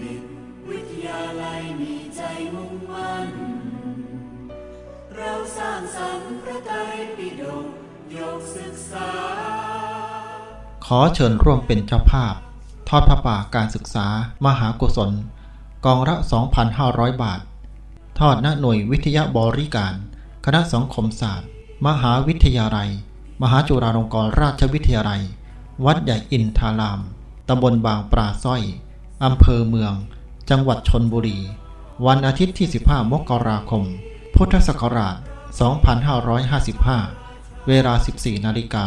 ดิต วิทยาลัยมีใจมุ่งมั่น เราสร้างสรรค์พระไตรปิฎกยกศึกษา ขอเชิญร่วมเป็นเจ้าภาพ ทอดพระป่าการศึกษา มหากุศล กองละ 2,500 บาท ทอดณหน่วยวิทยาบริการ คณะสังคมศาสตร์ มหาวิทยาลัย มหาจุฬาลงกรณราชวิทยาลัย วัดใหญ่อินทาราม ตำบลบางปลาส้อย อำเภอเมือง จังหวัดชนบุรี วันอาทิตย์ที่ 15 มกราคม พุทธศักราช 2555 เวลา 14 นาฬิกา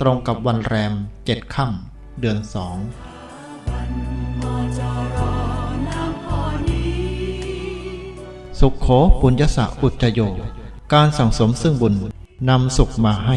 ตรงกับวันแรม 7 ค่ำ เดือน 2สุขโขปุญญสะอุจโย การสั่งสมซึ่งบุญ นำสุขมาให้